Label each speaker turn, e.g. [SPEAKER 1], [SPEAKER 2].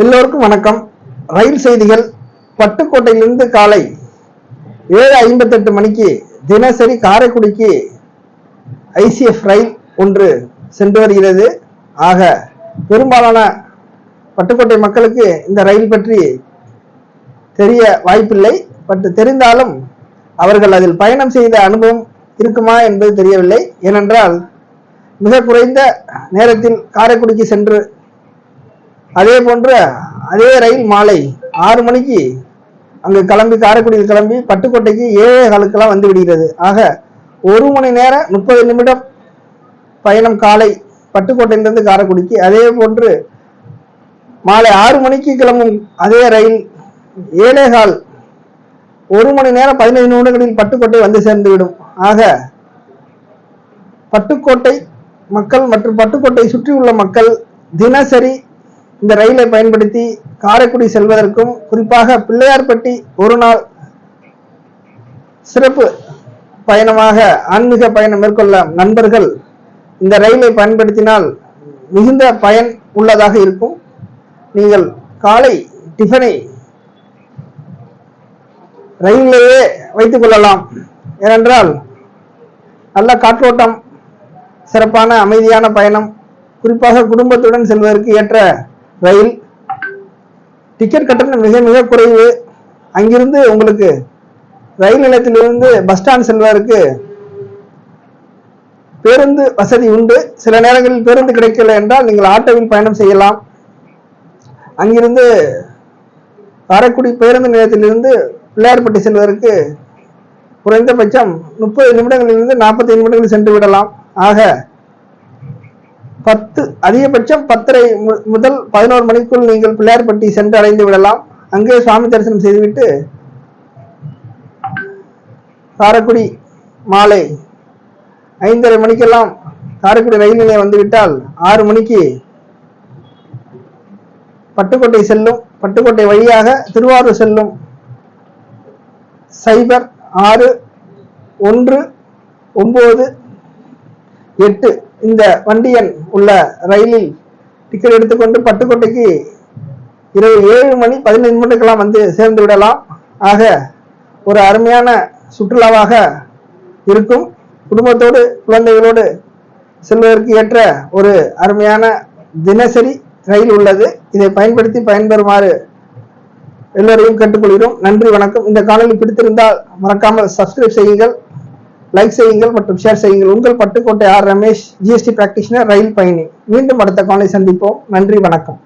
[SPEAKER 1] எல்லோருக்கும் வணக்கம். ரயில் செய்திகள். பட்டுக்கோட்டையிலிருந்து காலை ஏழு ஐம்பத்தெட்டு மணிக்கு தினசரி காரைக்குடிக்கு ஐசிஎஃப் ரயில் ஒன்று சென்று வருகிறது. ஆக பெரும்பாலான பட்டுக்கோட்டை மக்களுக்கு இந்த ரயில் பற்றி தெரிய வாய்ப்பில்லை. பட் தெரிந்தாலும் அவர்கள் அதில் பயணம் செய்த அனுபவம் இருக்குமா என்பது தெரியவில்லை. ஏனென்றால் மிக குறைந்த நேரத்தில் காரைக்குடிக்கு சென்று அதே போன்ற அதே ரயில் மாலை ஆறு மணிக்கு அங்கு கிளம்பி காரைக்குடியில் கிளம்பி பட்டுக்கோட்டைக்கு ஏழே காலுக்கெல்லாம் வந்து விடுகிறது. ஆக ஒரு மணி நேரம் முப்பது நிமிடம் பயணம் காலை பட்டுக்கோட்டையிலிருந்து காரைக்குடிக்கு. அதே போன்று மாலை ஆறு மணிக்கு கிளம்பும் அதே ரயில் ஏழே கால் ஒரு மணி நேரம் பதினைந்து நிமிடங்களில் பட்டுக்கோட்டை வந்து சேர்ந்துவிடும். ஆக பட்டுக்கோட்டை மக்கள் மற்றும் பட்டுக்கோட்டை சுற்றியுள்ள மக்கள் தினசரி இந்த ரயிலை பயன்படுத்தி காரைக்குடி செல்வதற்கும் குறிப்பாக பிள்ளையார்பட்டி ஒரு நாள் சிறப்பு பயணமாக ஆன்மீக பயணம் மேற்கொள்ள நண்பர்கள் இந்த ரயிலை பயன்படுத்தினால் மிகுந்த பயன் உள்ளதாக இருக்கும். நீங்கள் காலை டிஃபனை ரயிலிலேயே வைத்துக் கொள்ளலாம். ஏனென்றால் நல்ல காற்றோட்டம் சிறப்பான அமைதியான பயணம் குறிப்பாக குடும்பத்துடன் செல்வதற்கு ஏற்ற ரயில் டிக்கெட் கட்டணம் மிக மிக குறைவு. அங்கிருந்து உங்களுக்கு ரயில் நிலையத்திலிருந்து பஸ் ஸ்டாண்ட் செல்வதற்கு பேருந்து வசதி உண்டு. சில நேரங்களில் பேருந்து கிடைக்கல என்றால் நீங்கள் ஆட்டோவில் பயணம் செய்யலாம். அங்கிருந்து காரைக்குடி பேருந்து நிலையத்திலிருந்து பிள்ளையார்பட்டி செல்வதற்கு குறைந்தபட்சம் முப்பது நிமிடங்களிலிருந்து நாற்பத்தி நிமிடங்களில் சென்று விடலாம். ஆக பத்து அதிகபட்சம் பத்தரை மு- முதல் பதினோரு மணிக்குள் நீங்கள் பிள்ளையார்பட்டி சென்று அடைந்து விடலாம். அங்கே சுவாமி தரிசனம் செய்துவிட்டு காரக்குடி மாலை ஐந்தரை மணிக்கெல்லாம் காரைக்குடி ரயில் நிலையம் வந்துவிட்டால் ஆறு மணிக்கு பட்டுக்கோட்டை செல்லும். பட்டுக்கோட்டை வழியாக திருவாரூர் செல்லும். சைபர் ஆறு ஒன்று ஒன்பது எட்டு. இந்த வண்டியன் உள்ள ரயிலில் டிக்கெட் எடுத்துக்கொண்டு பட்டுக்கோட்டைக்கு இரவு ஏழு மணி பதினைந்து மணிக்கெல்லாம் வந்து சேர்ந்து விடலாம். ஆக ஒரு அருமையான சுற்றுலாவாக இருக்கும். குடும்பத்தோடு குழந்தைகளோடு செல்வதற்கு ஏற்ற ஒரு அருமையான தினசரி ரயில் உள்ளது. இதை பயன்படுத்தி பயன்பெறுமாறு எல்லோரையும் கேட்டுக்கொள்கிறோம். நன்றி வணக்கம். இந்த காணொலி பிடித்திருந்தால் மறக்காமல் சப்ஸ்கிரைப் செய்யுங்கள். லைக் செய்யுங்கள் மற்றும் ஷேர் செய்யுங்கள். உங்கள் Pattukkottai R Ramesh GST practitioner rail பயணி. மீண்டும் அடுத்த காலை சந்திப்போம். நன்றி வணக்கம்.